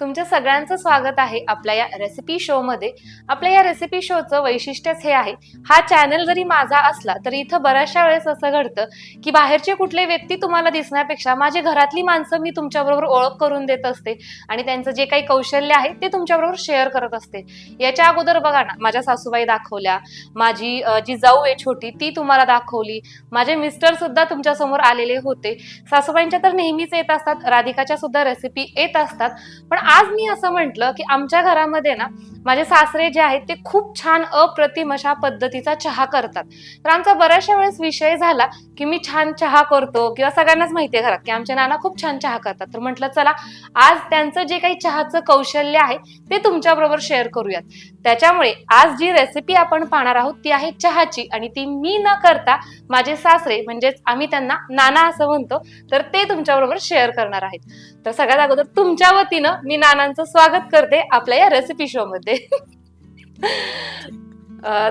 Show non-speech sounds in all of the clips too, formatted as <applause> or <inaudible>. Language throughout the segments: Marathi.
तुमच्या सगळ्यांचं स्वागत आहे आपल्या या रेसिपी शो मध्ये. आपल्या या रेसिपी शोचं वैशिष्ट्यच हे आहे हा चॅनल जरी माझा असला तरी इथं बऱ्याचशा वेळेस असं घडतं की बाहेरचे कुठले व्यक्ती तुम्हाला दिसण्यापेक्षा माझी घरातली माणसं मी तुमच्याबरोबर ओळख करून देत असते आणि त्यांचं जे काही कौशल्य आहे ते तुमच्याबरोबर शेअर करत असते. याच्या अगोदर बघा ना माझ्या सासूबाई दाखवल्या माझी जी जाऊ आहे छोटी ती तुम्हाला दाखवली माझे मिस्टर सुद्धा तुमच्यासमोर आलेले होते. सासूबाईंच्या तर नेहमीच येत असतात राधिकाच्या सुद्धा रेसिपी येत असतात पण आज मी असं म्हटलं की आमच्या घरामध्ये ना माझे सासरे जे आहेत ते खूप छान अप्रतिम अशा पद्धतीचा चहा करतात. तर आमचा बऱ्याचशा वेळेस विषय झाला की मी छान चहा करतो किंवा सगळ्यांनाच माहिती आहे घरात की आमच्या नाना खूप छान चहा करतात. तर म्हटलं चला आज त्यांचं जे काही चहाचं कौशल्य आहे ते तुमच्याबरोबर शेअर करूयात. त्याच्यामुळे आज जी रेसिपी आपण पाहणार आहोत ती आहे चहाची आणि ती मी न करता माझे सासरे म्हणजेच आम्ही त्यांना नाना असं म्हणतो तर ते तुमच्याबरोबर शेअर करणार आहेत. तर सगळ्यात अगोदर तुमच्या वतीनं मी नानांचं स्वागत करते आपल्या या रेसिपी शो मध्ये.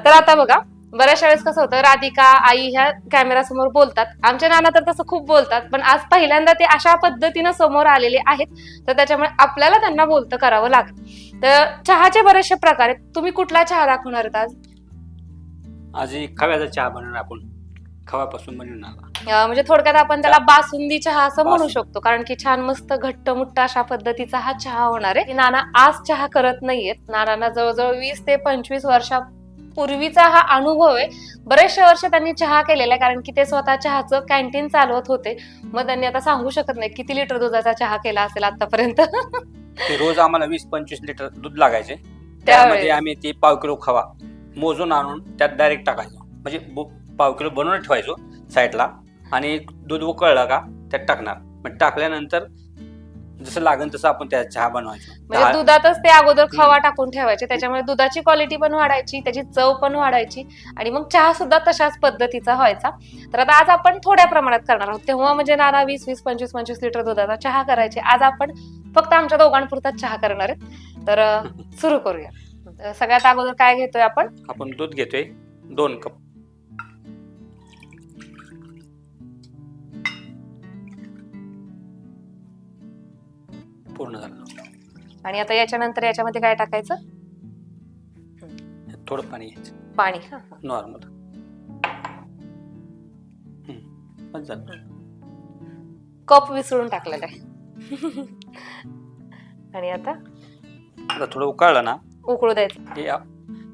तर आता बघा बऱ्याचशा वेळेस कसं होतं राधिका आई ह्या कॅमेरा समोर बोलतात. आमच्या नाना तर तसं खूप बोलतात पण आज पहिल्यांदा ते अशा पद्धतीनं समोर आलेले आहेत तर त्याच्यामुळे आपल्याला त्यांना बोलतं करावं लागेल तर चहाचे बरेचसे प्रकार आहेत. तुम्ही कुठला चहा दाखवणार आज? आज खव्याचा चहा बनवणार आपण. खव्यापासून बनवणार. म्हणजे थोडक्यात आपण त्याला बासुंदी चहा असं म्हणू. शकतो. कारण की छान मस्त घट्ट मुट्ट अशा पद्धतीचा हा चहा होणार आहे. नाना आज चहा करत नाहीयेत. नानांना जवळजवळ वीस ते पंचवीस वर्षापूर्वीचा हा अनुभव आहे. बरेचशे वर्ष त्यांनी चहा केलेला आहे. कारण की ते स्वतः चहाचं कॅन्टीन चालवत होते. मग त्यांनी आता सांगू शकत नाही किती लिटर दुधाचा चहा केला असेल आतापर्यंत. रोज आम्हाला वीस पंचवीस लिटर दूध लागायचे. त्यामध्ये आम्ही ते पाव किलो खवा मोजून आणून त्यात डायरेक्ट टाकायचो. म्हणजे पाव किलो बनवून ठेवायचो साईडला. आणि दूध उकळलं का त्यात टाकणार. मग टाकल्यानंतर जसं लागेल तसं आपण त्या चहा बनवायचो. म्हणजे दुधातच ते अगोदर खवा टाकून ठेवायचे त्याच्यामुळे दुधाची क्वालिटी पण वाढायची त्याची चव पण वाढायची आणि मग चहा सुद्धा तशाच पद्धतीचा व्हायचा. तर आता आज आपण थोड्या प्रमाणात करणार आहोत. तेव्हा म्हणजे नाना वीस वीस पंचवीस पंचवीस लिटर दुधाचा चहा करायचे. आज आपण फक्त आमच्या दोघांपुरताच चहा करणार आहेत. तर अं, <laughs> सुरू करूया. सगळ्यात अगोदर काय घेतोय आपण? आपण दूध घेतोय दोन कप. पूर्ण झालं आणि आता याच्यानंतर याच्यामध्ये काय टाकायचं? थोडं पाणी घ्यायचं. पाणी हा, हा. नॉर्मल बस झालं. कप विसळून टाकलेला आहे. आणि आता? आता थोडं उकळलं ना उकळू द्यायचं हे आ-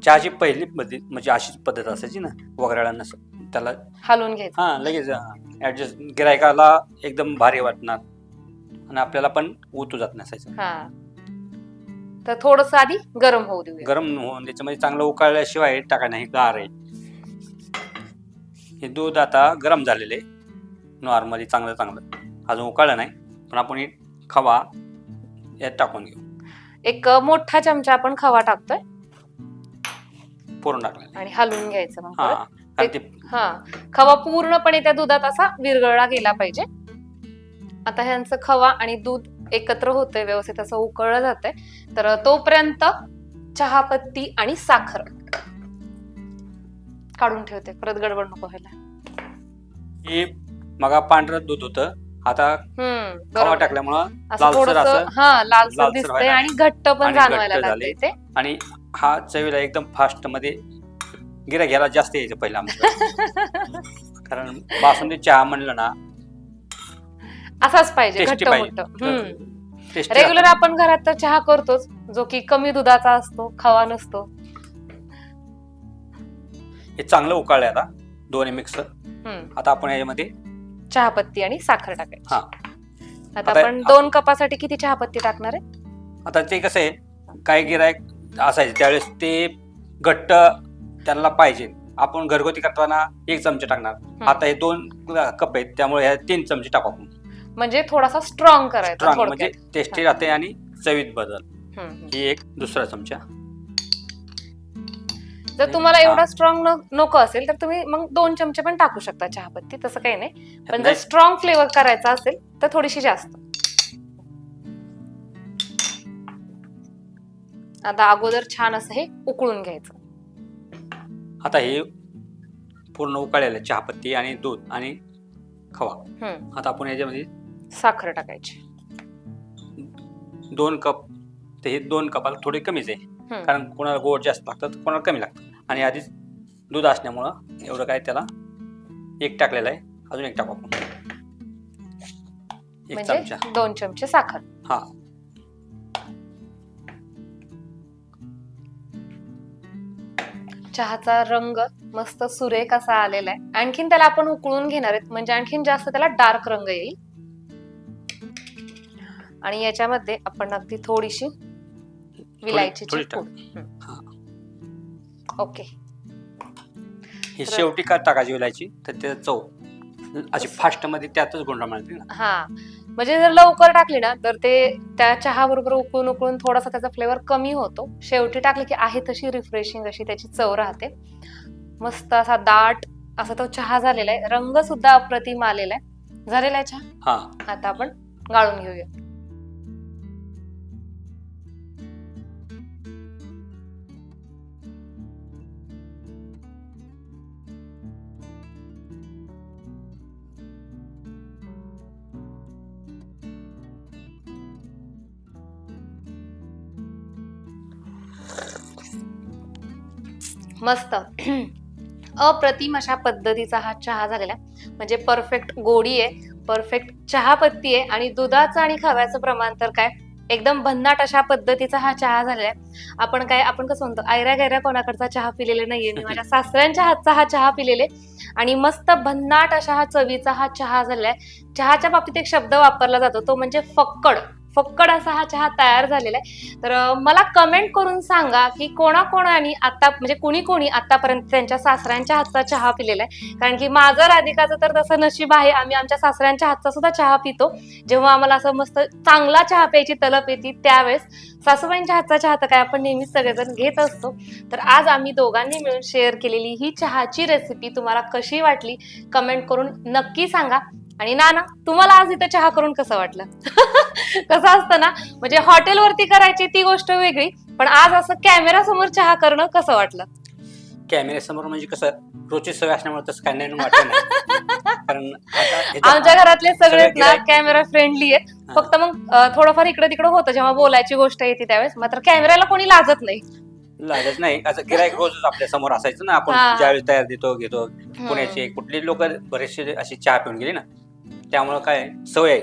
चहाची पहिली पद्धत म्हणजे अशीच पद्धत असायची ना वगैरेला नसं त्याला हलवून घ्यायचं. हा लगेच ऍडजस्ट गिरायकाला एकदम भारी वाटणार. आणि आपल्याला पण उतू जात नसायचं हा. तर थोडस आधी गरम होऊ देऊया. गरम होऊन त्याच्यामध्ये चांगलं उकळल्याशिवाय टाका नाही गार आहे. हे दूध आता गरम झालेले नॉर्मली चांगलं चांगलं. अजून उकळलं नाही पण आपण हे खवा यात टाकून घेऊ. एक मोठा चमचा आपण खवा टाकतोय. पूर्ण टाकलं आणि हलवून घ्यायचं मग हा परत. कारण ते हा. खवा पूर्णपणे त्या दुधात असा विरघळला गेला पाहिजे. आता ह्यांचं खवा आणि दूध एकत्र होतंय व्यवस्थित असं उकळलं जातंय तर तोपर्यंत चहापत्ती आणि साखर काढून ठेवते परत गडबड नको व्हायला हे मगा पांढरं दूध होतं आता खवा. टाकल्यामुळं असं लालसर थोडस असं हा लालसर लालसर दिसतंय व्हायला आणि घट्ट पण आणि जाणवायला घट्ट झाले. ते आणि हा चवीला एकदम फास्टमध्ये गिरा घ्यायला जास्त यायचं पहिला आमचं. <laughs> कारण बासुंदी चहा म्हणलं ना असाच पाहिजे घट्ट मोठं. रेग्युलर आपण घरात तर चहा करतोच जो की कमी दुधाचा असतो खवा नसतो. हे चांगलं उकळलंय आता दोन्ही मिक्स हम्म. आता आपण याच्यामध्ये चहापत्ती आणि साखर टाकायची. हा. आता आता- आपण दोन कपासाठी किती चहापत्ती टाकणार आहे? आता ते कसं आहे काही गिरायक असायचे त्यावेळेस ते घट्ट त्यांना पाहिजे. आपण घरगुती करताना एक चमचे टाकणार. आता हे दोन कप आहेत त्यामुळे ह्या तीन चमचे टाकू आपण. म्हणजे थोडासा स्ट्रॉंग करायचा स्ट्रॉंग म्हणजे थोडक्यात टेस्टी राहते आणि चवीत बदल. हम्म, हम्म. ही एक दुसरा चमचा. जर तुम्हाला हा. एवढा स्ट्रॉंग नको असेल तर तुम्ही मग दोन चमचे पण टाकू शकता चहापत्ती तसं काही नाही. पण जर नाही, स्ट्रॉंग फ्लेवर करायचा असेल तर थोडीशी जास्त. आता अगोदर छान असं हे उकळून घ्यायचं. आता हे पूर्ण उकळलेलं चहापत्ती आणि दूध आणि खवा. हम्म. आता आपण याच्यामध्ये साखर टाकायची. दोन कप तर हे दोन कपाला थोडे कमीच आहे. हम्म. कारण कोणाला गोड जास्त लागतं तर कोणाला कमी लागतं आणि आधीच दूध असल्यामुळं एवढं काय त्याला एक टाकलेलं आहे. अजून एक टाकू आपण. एक म्हणजे चमचा. दोन चमचे साखर. हा. चहाचा रंग मस्त सुरेख असा आलेला आहे. आणखीन त्याला आपण उकळून घेणार आहेत. म्हणजे आणखीन जास्त त्याला डार्क रंग येईल. आणि याच्यामध्ये आपण अगदी थोडीशी. हम्म. ओके. ही शेवटी का टाकायची विलायची? तर ते चव. अशी फास्टमध्ये त्यातच गोंडा मिळते ना. हा. म्हणजे जर लवकर टाकली ना तर ते त्या चहा बरोबर उकळून उकळून थोडासा त्याचा फ्लेवर कमी होतो. शेवटी टाकली की आहे तशी रिफ्रेशिंग अशी त्याची चव राहते. मस्त असा दाट असा तो चहा झालेला आहे. रंग सुद्धा अप्रतिम आलेला आहे. झालेला आहे चहा? हा. आता आपण गाळून घेऊया. मस्त. अप्रतिम अशा पद्धतीचा हा चहा झालेला आहे. म्हणजे परफेक्ट गोडी आहे परफेक्ट चहापत्ती आहे आणि दुधाचं आणि खव्याचं प्रमाण तर काय एकदम भन्नाट अशा पद्धतीचा हा चहा झालेला आहे. आपण काय आपण कसं म्हणतो आयऱ्या गैऱ्या कोणाकडचा चहा पिलेला नाहीये. मी माझ्या सासऱ्यांच्या हातचा हा चहा पिलेले आणि मस्त भन्नाट अशा हा चवीचा हा चहा झालेला आहे. चहाच्या बाबतीत एक शब्द वापरला जातो तो म्हणजे फक्कड. फक्कड असा हा चहा तयार झालेला आहे. तर मला कमेंट करून सांगा की कोणाकोणाने आता म्हणजे कुणी कोणी आतापर्यंत त्यांच्या सासऱ्यांच्या हातचा चहा पिलेला आहे. कारण की माझं राधिकाचं तर तसं नशीब आहे. आम्ही आमच्या सासऱ्यांच्या हातचा सुद्धा चहा पितो. जेव्हा आम्हाला असं मस्त चांगला चहा प्यायची तलप येते त्यावेळेस सासूबाईंच्या हातचा चहा तर काय आपण नेहमीच सगळेजण घेत असतो. तर आज आम्ही दोघांनी मिळून शेअर केलेली ही चहाची रेसिपी तुम्हाला कशी वाटली कमेंट करून नक्की सांगा. आणि नाना तुम्हाला आज इथं चहा करून कसं वाटलं? <laughs> कसं असतं ना म्हणजे हॉटेलवरती करायची ती गोष्ट वेगळी पण आज असं कॅमेरा समोर चहा करणं कसं वाटलं? कॅमेऱ्यासमोर म्हणजे कसं रोजची सवय असल्यामुळे तसं काय नाही वाटत नाही. कारण आता ह्याच्यात- आमच्या घरातले सगळेच सगळे ना गिऱ्हाईक- कॅमेरा फ्रेंडली आहेत. हा. फक्त मग अं, थोडंफार इकडे तिकडे होतं जेव्हा बोलायची गोष्ट येते त्यावेळेस. मात्र कॅमेऱ्याला कोणी लाजत नाही. लागत नाही. असं गिरायक रोजच आपल्यासमोर असायचं ना आपण हा. ज्यावेळेस तयार देतो घेतो. पुण्याचे कुठले लोक बरेचसे अशी चहा पिऊन गेले ना त्यामुळं काय सवय आहे.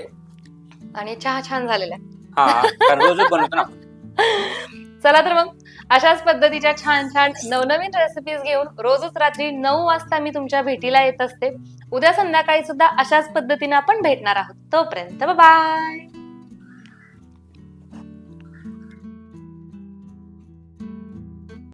आणि चहा छान झालेला आहे. हा कारण रोजच बनवतो ना आपण. <laughs> चला तर मग अशाच पद्धतीच्या छान छान नवनवीन रेसिपीज घेऊन रोजच रात्री नऊ वाजता मी तुमच्या भेटीला येत असते. उद्या संध्याकाळी सुद्धा अशाच पद्धतीने आपण भेटणार आहोत. तोपर्यंत बाय